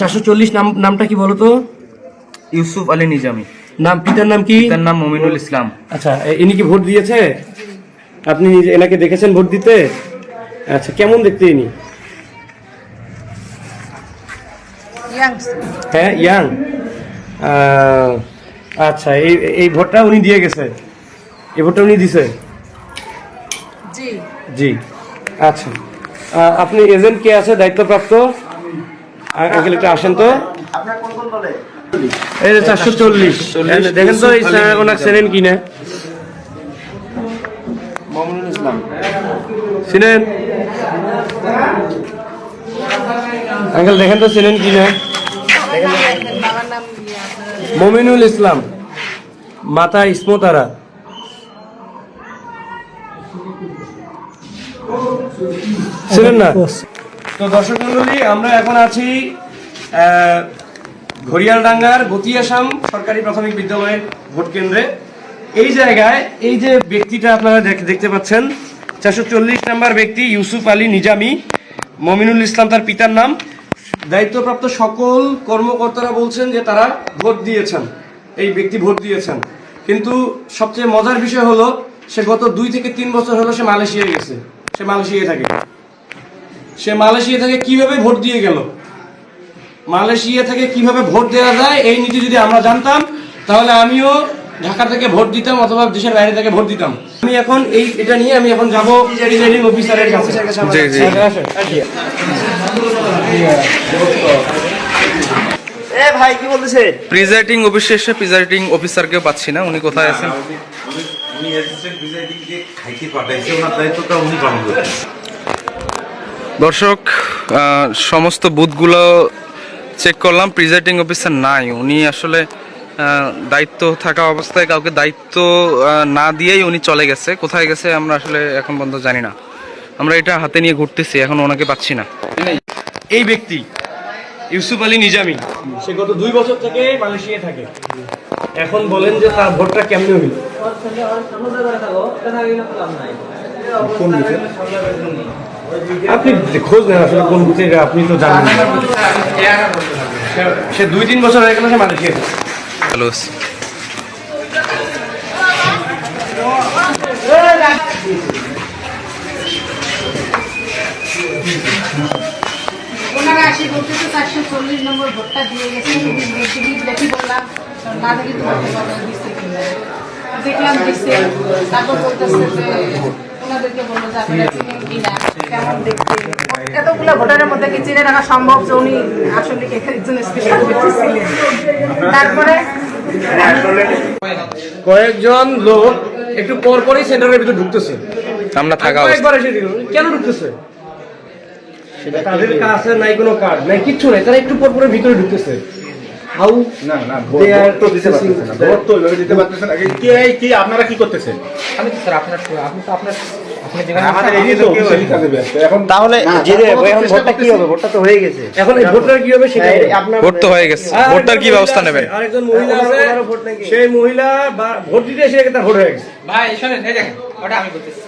চারশো চল্লিশ নাম নামটা কি বলো তো? ইউসুফ আলী নিজামি। নাম পিতার নাম কি? তার নাম মমিনুল ইসলাম। আচ্ছা ইনি কি ভোট দিয়েছে? আপনি এনাকে দেখেছেন ভোট দিতে? আচ্ছা কেমন দেখতে ইনি? হ্যাঁ ইয়াং আচ্ছা এই এই ভোটটা উনি দিয়ে গেছে। এই ভোটটা উনি দিছে? জি। জি। আচ্ছা। আপনি এজেন্ট কে আছে দায়িত্বপ্রাপ্ত? আঙ্কেল একটু আসেন তো। এই যে চারশো চল্লিশ। দেখেন তো এই ওনার চেনেন কিনা। মমিনুল ইসলাম। চিনেন আঙ্কেল দেখেন তো চেনেন কিনা। মমিনুল ইসলাম মাতা ইসমতারা। ছিলেন না? তো দর্শক মন্ডলী, আমরা এখন আছি ঘড়িয়ালডাঙ্গার গতিয়াসাম সরকারি প্রাথমিক বিদ্যালয়ের ভোট কেন্দ্রে। এই জায়গায় এই যে ব্যক্তিটা আপনারা দেখ- দেখতে পাচ্ছেন, চারশো চল্লিশ নাম্বার ব্যক্তি ইউসুফ আলী নিজামি, মমিনুল ইসলাম তার পিতার নাম। দায়িত্বপ্রাপ্ত সকল কর্মকর্তারা বলছেন যে তারা ভোট দিয়েছেন, এই ব্যক্তি ভোট দিয়েছেন। কিন্তু সবচেয়ে মজার বিষয় হলো, সে গত দুই থেকে তিন বছর হলো সে মালয়েশিয়ায় গেছে, সে মালয়েশিয়ায় থাকে। সে মালয়েশিয়া থেকে কীভাবে ভোট দিয়ে গেল? মালয়েশিয়া থেকে কীভাবে ভোট দেওয়া যায় এই নীতি যদি আমরা জানতাম তাহলে আমিও ঢাকা থেকে ভোট দিতাম অথবা দেশের বাইরে থেকে ভোট দিতাম। আমি এখন এই এটা নিয়ে আমি এখন যাব প্রিজাইডিং অফিসারের কাছে। ভাই কি বলতেছে? প্রিজাইডিং অফিসে এসে প্রিজাইডিং অফিসারকেও পাচ্ছি না উনি কোথায় আছেন? উনি অ্যাসিস্ট্যান্ট প্রিজাইডিংকে খাইতে পাঠাইছে ওনার দায়িত্বটা উনি পালন করছেন। দর্শক সমস্ত বুথগুলো চেক করলাম প্রিজাইডিং অফিসার নাই। উনি আসলে দায়িত্ব থাকা অবস্থায় কাউকে দায়িত্ব না দিয়েই উনি চলে গেছে। কোথায় গেছে আমরা আসলে এখন পর্যন্ত জানি না। আমরা এটা হাতে নিয়ে ঘুরতেছি এখন ওনাকে পাচ্ছি না। এই ব্যক্তি ইউসুফ আলী নিজামি সে গত দুই বছর থেকে মালয়েশিয়ায় থাকে। এখন বলেন যে তার ভোটটা কেমনে হইল আপনি খোঁজ নেন আসলে কোন বুথে আপনি তো জানেন না। সে- দুই তিন বছর হয়ে গেল সে মালয়েশিয়ায় থাকে। হ্যালো ওনারা আসি বলতেছে চারশো চল্লিশ নম্বর ভোটটা দিয়ে গেছে দেখি দেখি বললাম না দেখি তোমাকে দিচ্ছে দেখলাম দিচ্ছে তারপর বলতেছে যে ওনাদেরকে বলল যে আপনারা কেমন দেখতে? এতগুলো ভোটারের মধ্যে কি চিনে রাখা সম্ভব যে উনি আসলে একজন স্পেশাল ব্যক্তি ছিলেন? তারপরে? কয়েকজন লোক একটু পর পরই সেন্টারের ভিতরে ঢুকতেছে। আমরা থাকা এসে কেন ঢুকতেছে? তাদের কাছে নাই কোনো কার্ড নাই কিচ্ছু নাই তারা একটু পর পরে ভিতরে ঢুকতেছে। হাউ না না They তো দিতে পারতেছে না ভোট তো দিতে পারতেছে না। কি কি আপনারা কি করতেছেন? আমি তো স্যার আপনার আপনি তো আপনার তাহলে ভোটটা কি হবে? ভোটটা তো হয়ে গেছে। এখন এই কি হবে সেটা ভোট তো হয়ে গেছে। ভোটটার কি ব্যবস্থা নেবেন আরেকজন মহিলা আছে সেই মহিলা বা- ভোট দিতে এসে তার ভোট হয়ে গেছে। ভাই শোনেন এই দেখেন ওটা আমি করতেছি